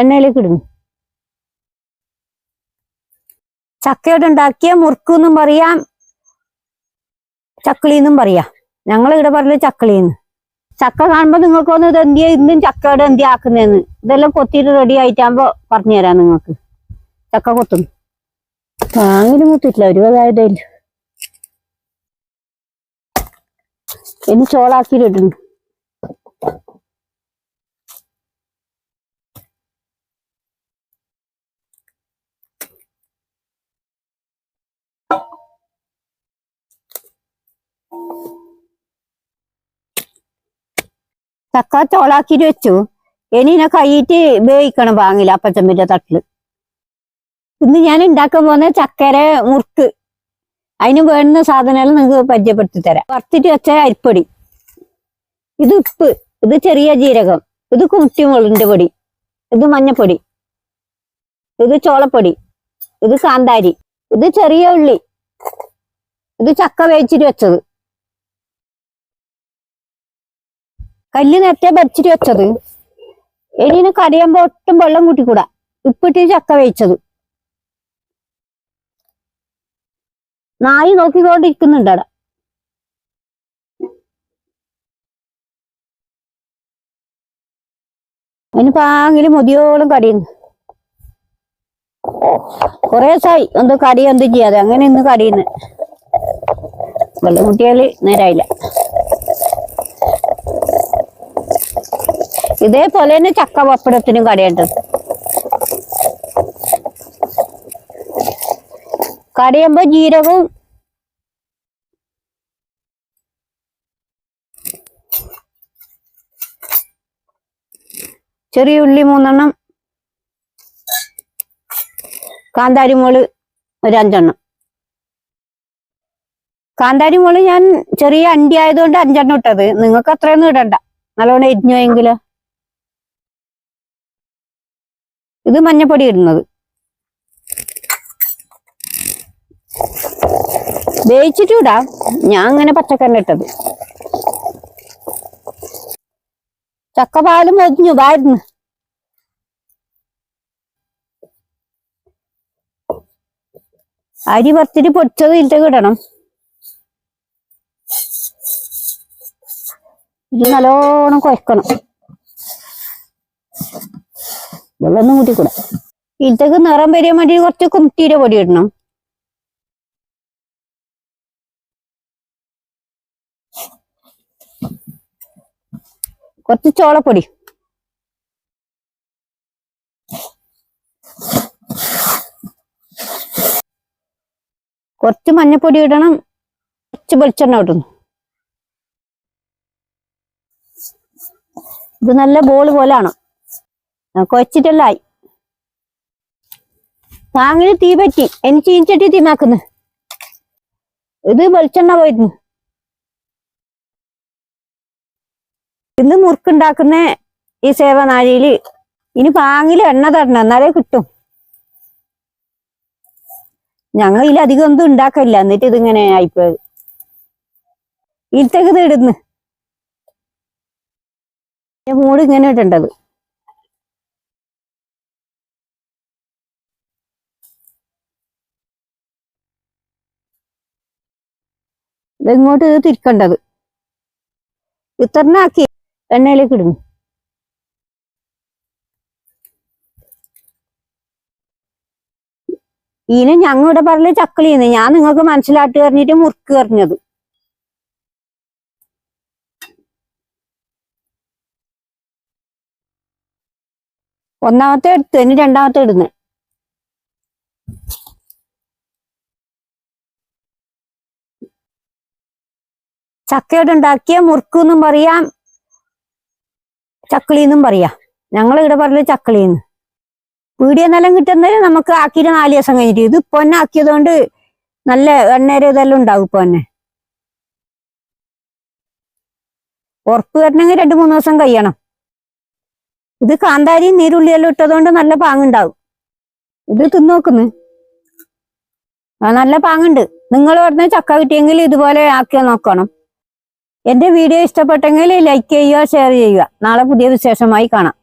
എണ്ണയിലേക്ക് ഇടുന്നു. ചക്കയോട് ഉണ്ടാക്കിയ മുറുക്കെന്നും പറയാം ചക്കിളിന്നും പറയാം. ഞങ്ങൾ ഇവിടെ പറയൽ ചക്കിളിന്ന് ചക്ക കാണുമ്പോ നിങ്ങൾക്ക് ഒന്ന് ഇത് എന്തിയാ ഇന്നും ചക്കയോട് എന്തിയാ ആക്കുന്നതെന്ന് ഇതെല്ലാം കൊത്തിയിട്ട് റെഡി ആയിട്ടാകുമ്പോ പറഞ്ഞു തരാം നിങ്ങൾക്ക്. ചക്ക കൊത്തുന്നു വാങ്ങിന് കൊത്തിട്ടില്ല ഒരു അതായതേ ഇല്ല. ഇനി ചക്ക വെച്ചു. ഇനി ഇതിനെ കൈയിട്ട് വേവിക്കണം വാങ്ങില്ല അപ്പച്ചമ്മിന്റെ തട്ടിൽ. ഇന്ന് ഞാൻ ഉണ്ടാക്കാൻ പോകുന്ന ചക്കര മുറുക്ക്. അതിന് വേണ്ടുന്ന സാധനങ്ങൾ നിങ്ങൾക്ക് പരിചയപ്പെടുത്തി തരാം. വറുത്തിട്ട് വെച്ച അരിപ്പൊടി. ഇത് ഉപ്പ് ഇത് ചെറിയ ജീരകം ഇത് കുമുട്ടിമുളിന്റെ പൊടി ഇത് മഞ്ഞപ്പൊടി ഇത് ചോളപ്പൊടി ഇത് കാന്താരി ഇത് ചെറിയ ഉള്ളി ഇത് ചക്ക വേവിച്ചിട്ട് വെച്ചത്. കല്ല് നേരത്തെ ഭരിച്ചിട്ട് വെച്ചത്. എലിന് കരയുമ്പോ ഒട്ടും വെള്ളം കൂട്ടിക്കൂടാ. ഉപ്പിട്ട് ചക്ക വേവിച്ചത്. നായി നോക്കിക്കൊണ്ടിരിക്കുന്നുണ്ട് അവിടെ അതിന് പാങ്ങിൽ മുതിയോളം കടിയുന്നു. കൊറേ ദിവസമായി എന്ത് കടി എന്തും ചെയ്യാതെ. അങ്ങനെ ഇന്ന് കടിയുന്നു. വെള്ളം കുട്ടിയാൽ നേരായില്ല. ഇതേപോലെ തന്നെ ചക്ക പപ്പടത്തിനും കടയുണ്ട്. കടയുമ്പോ ജീരകവും ചെറിയ ഉള്ളി മൂന്നെണ്ണം കാന്താരിമോൾ ഒരു അഞ്ചെണ്ണം കാന്താരിമോൾ ഞാൻ ചെറിയ അണ്ടി ആയതുകൊണ്ട് അഞ്ചെണ്ണം ഇട്ടത്. നിങ്ങൾക്ക് അത്രയൊന്നും ഇടണ്ട. നല്ലോണം എരിഞ്ഞോയെങ്കിലോ ഇത് മഞ്ഞപ്പൊടി ഇടുന്നത്. വേവിച്ചിട്ടൂടാ ഞാൻ അങ്ങനെ പച്ചക്കറി ഇട്ടത് ചക്കപാലും ഒതിഞ്ഞു വായിരുന്നു അരി വറുത്തിട്ട് പൊടിച്ചത് ഇതിലേക്ക് ഇടണം. ഇത് നല്ലോണം കുഴക്കണം. വെള്ളമൊന്നും കൂട്ടിക്കൂടെ. ഇതൊക്കെ നിറം വരാൻ വേണ്ടി കുറച്ച് കുമ്പിയുടെ പൊടി ഇടണം. കുറച്ച് ചോളപ്പൊടി. കുറച്ച് മഞ്ഞപ്പൊടി ഇടണം. കുറച്ച് വെളിച്ചെണ്ണ ഇടുന്നു ഇത് നല്ല ബോൾ പോലാണ് കൊച്ചിട്ടെല്ലായി. താങ്ങിന് തീ പറ്റി. എനി ചീഞ്ചട്ടി തീമാക്കുന്നു ഇത് വെളിച്ചെണ്ണ പോയിരുന്നു. ഇന്ന് മുറുക്കുണ്ടാക്കുന്ന ഈ സേവനാഴിയിൽ ഇനി പാങ്ങിൽ എണ്ണ തരണം. എന്നാലേ കിട്ടും. ഞങ്ങൾ അധികം ഒന്നും ഉണ്ടാക്കില്ല എന്നിട്ട് ഇതിങ്ങനെ ആയിപ്പോയത് ഇതിലേക്ക് ഇത് ഇടുന്നു. മൂട് ഇങ്ങനെ ഇടേണ്ടത്. ഇതിങ്ങോട്ട് ഇത് തിരിക്കേണ്ടത്. ഇത്തറിനാക്കി എണ്ണയിലേക്ക് ഇടുന്നു. ഇനി ഞങ്ങൾ ഇവിടെ പറഞ്ഞ ചക്കളി ചെയ്യുന്നത് ഞാൻ നിങ്ങൾക്ക് മനസ്സിലാട്ട് പറഞ്ഞിട്ട് മുറുക്ക് പറഞ്ഞത്. ഒന്നാമത്തെ എടുത്ത് ഇനി രണ്ടാമത്തെ ഇടുന്നത് ചക്കയോട് ഉണ്ടാക്കിയ മുറുക്ക് എന്നും പറയാം ചക്കിളി എന്നും പറയാം. ഞങ്ങൾ ഇവിടെ പറയൽ ചക്കിളിന്ന് പീടിയ നിലം കിട്ടുന്നതിന് നമുക്ക് ആക്കിയിട്ട് നാല് ദിവസം കഴിഞ്ഞിട്ട് ഇത് ഇപ്പൊ തന്നെ ആക്കിയതുകൊണ്ട് നല്ല എണ്ണേര ഇതെല്ലാം ഉണ്ടാവും ഇപ്പൊ തന്നെ. ഉറപ്പ് വരണമെങ്കിൽ രണ്ടു മൂന്ന് ദിവസം കഴിയണം. ഇത് കാന്താരി നീരുള്ളിയെല്ലാം ഇട്ടതുകൊണ്ട് നല്ല പാങ്ങുണ്ടാവും. ഇത് തിന്നോക്കുന്നു ആ നല്ല പാങ്ങുണ്ട്. നിങ്ങൾ പറഞ്ഞ ചക്ക കിട്ടിയെങ്കിൽ ഇതുപോലെ ആക്കിയാൽ നോക്കണം. എന്റെ വീഡിയോ ഇഷ്ടപ്പെട്ടെങ്കിൽ ലൈക്ക് ചെയ്യുക ഷെയർ ചെയ്യുക. നാളെ പുതിയ വിശേഷമായി കാണാം.